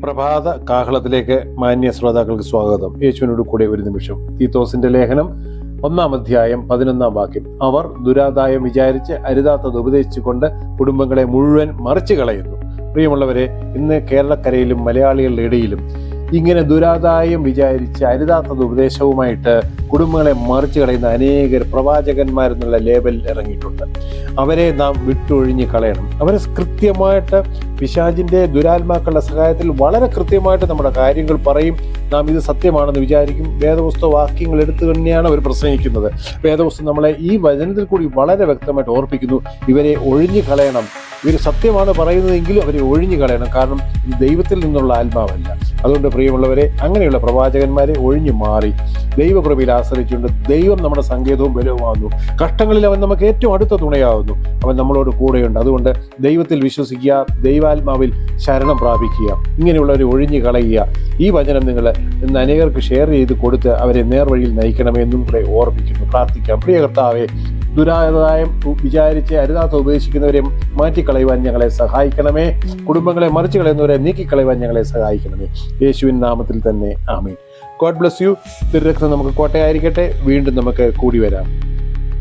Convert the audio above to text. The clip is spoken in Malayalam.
പ്രഭാത കാഹളത്തിലേക്ക് മാന്യ ശ്രോതാക്കൾക്ക് സ്വാഗതം. യേശുവിനോട് കൂടെ ഒരു നിമിഷം. തീത്തോസിന്റെ ലേഖനം ഒന്നാം അധ്യായം പതിനൊന്നാം വാക്യം. അവർ ദുരാദായം വിചാരിച്ച് അരുതാത്തത് ഉപദേശിച്ചുകൊണ്ട് കുടുംബങ്ങളെ മുഴുവൻ മറിച്ചു കളയുന്നു. പ്രിയമുള്ളവരെ ഇന്ന് കേരളക്കരയിലും മലയാളികളുടെ ഇടയിലും ഇങ്ങനെ ദുരാദായം വിചാരിച്ച് അരുതാത്തത് ഉപദേശവുമായിട്ട് കുടുംബങ്ങളെ മറിച്ചു കളയുന്ന അനേകർ പ്രവാചകന്മാരെന്നുള്ള ലേബലിൽ ഇറങ്ങിയിട്ടുണ്ട്. അവരെ നാം വിട്ടൊഴിഞ്ഞ് കളയണം. അവരെ കൃത്യമായിട്ട് പിശാചിന്റെ ദുരാത്മാക്കളുടെ സഹായത്തിൽ വളരെ കൃത്യമായിട്ട് നമ്മുടെ കാര്യങ്ങൾ പറയും. നാം ഇത് സത്യമാണെന്ന് വിചാരിക്കും. വേദപുസ്തക വാക്യങ്ങൾ എടുത്തു തന്നെയാണ് അവർ പ്രസംഗിക്കുന്നത്. വേദപുസ്തകം നമ്മളെ ഈ വചനത്തിൽ കൂടി വളരെ വ്യക്തമായിട്ട് ഓർപ്പിക്കുന്നു. ഇവരെ ഒഴിഞ്ഞു കളയണം. ഇവർ സത്യമാണ് പറയുന്നതെങ്കിലും അവരെ ഒഴിഞ്ഞു കളയണം. കാരണം ദൈവത്തിൽ നിന്നുള്ള ആത്മാവല്ല. അതുകൊണ്ട് പ്രിയമുള്ളവരെ അങ്ങനെയുള്ള പ്രവാചകന്മാരെ ഒഴിഞ്ഞു മാറി. ദൈവകൃപയിൽ ആശ്രയിച്ചുകൊണ്ട് ദൈവം നമ്മുടെ സങ്കേതവും ബലവുമാകുന്നു. കഷ്ടങ്ങളിൽ അവൻ നമുക്ക് ഏറ്റവും അടുത്ത തുണയാകുന്നു അവൻ നമ്മളോട് കൂടെയുണ്ട്. അതുകൊണ്ട് ദൈവത്തിൽ വിശ്വസിക്കുക ദൈവാത്മാവിൽ ശരണം പ്രാപിക്കുക. ഇങ്ങനെയുള്ളവരെ ഒഴിഞ്ഞു കളയുക. ഈ വചനം നിങ്ങൾ ഇന്ന് അനേകർക്ക് ഷെയർ ചെയ്ത് കൊടുത്ത് അവരെ നേർവഴിയിൽ നയിക്കണമെന്നും കൂടെ ഓർമ്മിക്കുന്നു. പ്രാർത്ഥിക്കാം. പ്രിയ കർത്താവെ ദുരാദായം വിചാരിച്ച് അരുതാത്ത ഉപദേശിക്കുന്നവരെ മാറ്റിക്കളയുവാൻ ഞങ്ങളെ സഹായിക്കണമേ. കുടുംബങ്ങളെ മറിച്ചു കളയുന്നവരെ നീക്കിക്കളയുവാൻ ഞങ്ങളെ സഹായിക്കണമേ. യേശുവിൻ നാമത്തിൽ തന്നെ ആമീൻ. God bless you. തിരുരക്തം നമുക്ക് കോട്ടയായിരിക്കട്ടെ. വീണ്ടും നമുക്ക് കൂടി വരാം.